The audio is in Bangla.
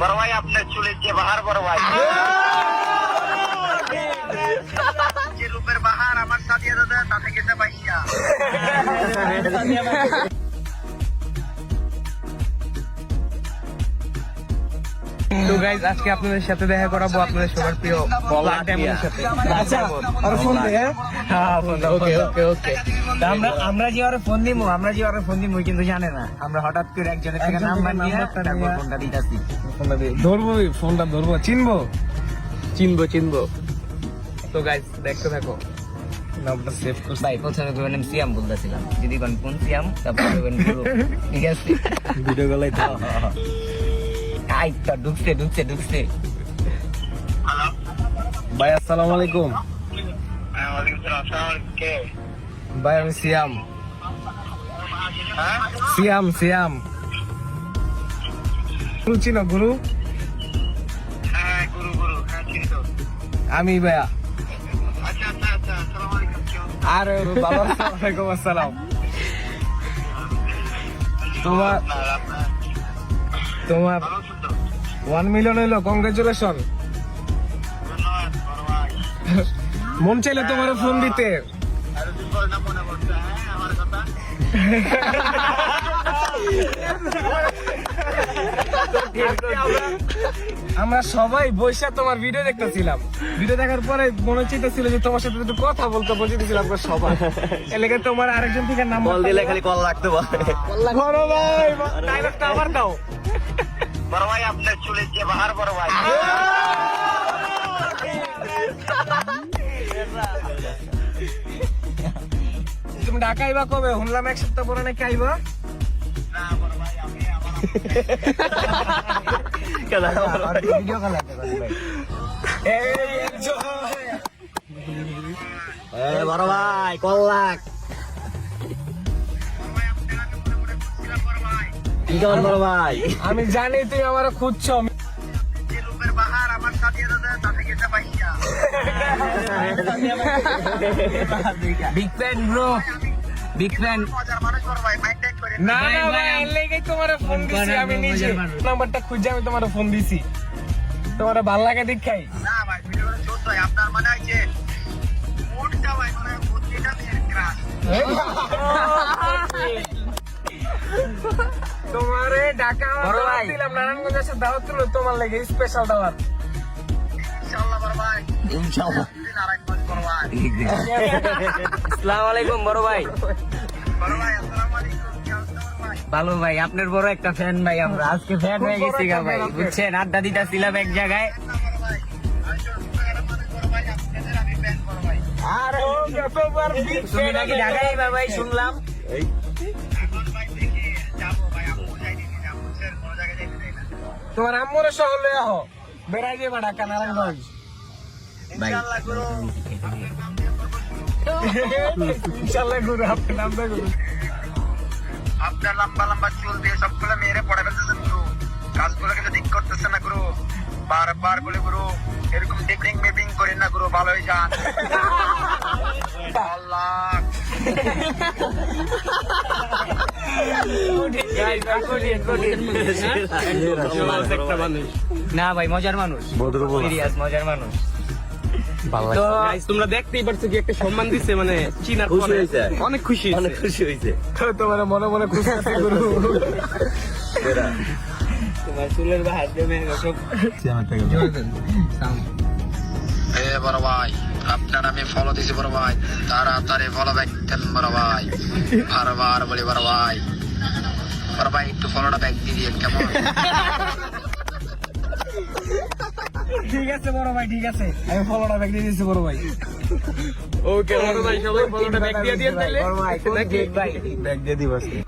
বড় ভাই আপনার চুলের যে বাহার বড় ভাই যে রূপের বাহার আমার সাথে দাদা তাতে গেছে পাইয়া তো গাইজ আজকে আপনাদের সাথে দেখা করাবো আপনাদের সবার প্রিয় ব্লাড ডায়মন্ডের সাথে। আচ্ছা আর ফোন দে হ্যাঁ? হ্যাঁ ওকে ওকে ওকে আমরা আমরা যে ওরে ফোন দিমু আমরা যে ওরে ফোন দিমু কিন্তু জানে না। আমরা হঠাৎ করে একজনের থেকে নাম্বার নিয়ে নাম্বারটা তারপর নিয়ে- ফোনটা দিতাছি। ধরবো ফোনটা ধরবো। চিনবো? চিনবো চিনবো। তো গাইজ দেখতে থাকো। নামটা সেভ করছি। ভাই প্রথমে কইবেন সিয়াম বলতেছিলাম। যদি কোন কোন সিয়াম তারপর ঠিক আছে? ভিডিও গলাই তো আই তো ঢুকছে ঢুকছে। ঢুকছে ভাই আসসালামু আলাইকুম। হ্যাঁ ভাই আমি সিয়াম। হ্যাঁ? সিয়াম সিয়াম। গুরু চিনো গুরু? হ্যাঁ আমি ভাইয়া। আচ্ছা আচ্ছা আচ্ছা? আর বাবা আসসালাম তোমার তোমার? ওয়ান মিলিয়ন হইল কংগ্রেচুলেশন মন চাইলে তোমার ফোন দিতে। মনে হ্যাঁ, আমার কথা? আমরা সবাই বৈশা তোমার ভিডিও দেখতেছিলাম। ভিডিও দেখার পরে মনে চাইতেছিল যে তোমার সাথে একটু কথা বলতে বলতেছিলাম আমরা সবাই। এলাকায় তোমার আরেকজন থেকে নাম্বার কল দিলে খালি কল রাখতে পারে ভাই ডায়লগটা আবার দাও। বড় ভাই আপনার চুলের যে বাহার বড় ভাই তুমি ঢাকা আইবা কবে? শুনলাম এক সপ্তাহ পরে নাকি আইবা। না বড় ভাই। আমি কি কেমন বড় ভাই। আমি জানি তুমি আমার খুঁজছো। যে রূপের বাহার আমার সাথে দাদা তাতে গেছে পাইয়া big fan bro big fan মজার মানুষ বড় ভাই মাইন্ড করে না না ভাই, ভাই তোমার ফোন দিছি আমি নিজে। নাম্বারটা খুঁজে আমি তোমার ফোন দিছি। তোমার ভালো লাগে দেখাই। না ভাই ছোট হয়। আপনার মানে মানে বুদ্ধিটা ক্রাশ তোমারে বড় ভাই। দিলাম নারায়ণগঞ্জ এসে দাওয়াত দিল তোমার লাগে স্পেশাল দাওয়াত। ইনশাআল্লাহ বড় ভাই। ইনশাআল্লাহ। নারায়ণগঞ্জ বড় ভাই। আসসালামু আলাইকুম বড় ভাই। বড় ভাই আসসালামু আলাইকুম। কি অবস্থা বড় ভাই? ভালো ভাই আপনার বড় একটা ফ্যান ভাই আমরা। আজকে ফ্যান হয়ে গেছি গা ভাই বুঝছেন? আড্ডা দিতা ছিলাম এক জায়গায়। না বড় ভাই। আসলে উপকার বড় ভাই। আপনাদের আমি ফ্যান বড় ভাই। আর ও যতবার big তুমি নাকি ঢাকায় ভাই শুনলাম? তোমার আম্মুরে সহ লয়ে আহ। বেড়াই যাবা ঢাকা নারায়ণগঞ্জ ভাই। ইনশাআল্লাহ গুরু। আপনার নামটা গুরু। আপনার লম্বা লম্বা চুল দিয়ে সবগুলো মেয়েরে পড়ে ফেলতেছেন গুরু। কাজগুলো কিন্তু ঠিক করতেছে না গুরু। বারবার বলে গুরু এরকম ডিপিং মিপিং করেন না গুরু ভালো হয়ে যান। আল্লাহ। না ভাই মজার মানুষ। সিরিয়াস মজার মানুষ। তোমরা দেখতেই পারছ কি একটা সম্মান দিচ্ছে মানে চিনার খুশি হয়েছে অনেক খুশি অনেক খুশি হয়েছে তোমার মনে মনে খুশি আছে গুরু। তোমার চুলের বাহার দেবে সব এ বড় ভাই। আপনার আমি ফলো দিছি বড় ভাই। তাড়াতাড়ি ফলো ব্যাক দেন বড় ভাই। বারবার বলি বড় ভাই। বড় ভাই একটু ফলোটা ব্যাক দিয়ে দিন কেমন? ঠিক আছে বড় ভাই ঠিক আছে। আমি ফলোটা ব্যাগ দিয়ে দিচ্ছি বড় ভাই। ওকে বড় ভাই সবাই ফলোটা ব্যাগ দিয়ে দিয়ে তাহলে বড় ভাই ব্যাগ দিয়ে দিব আজকে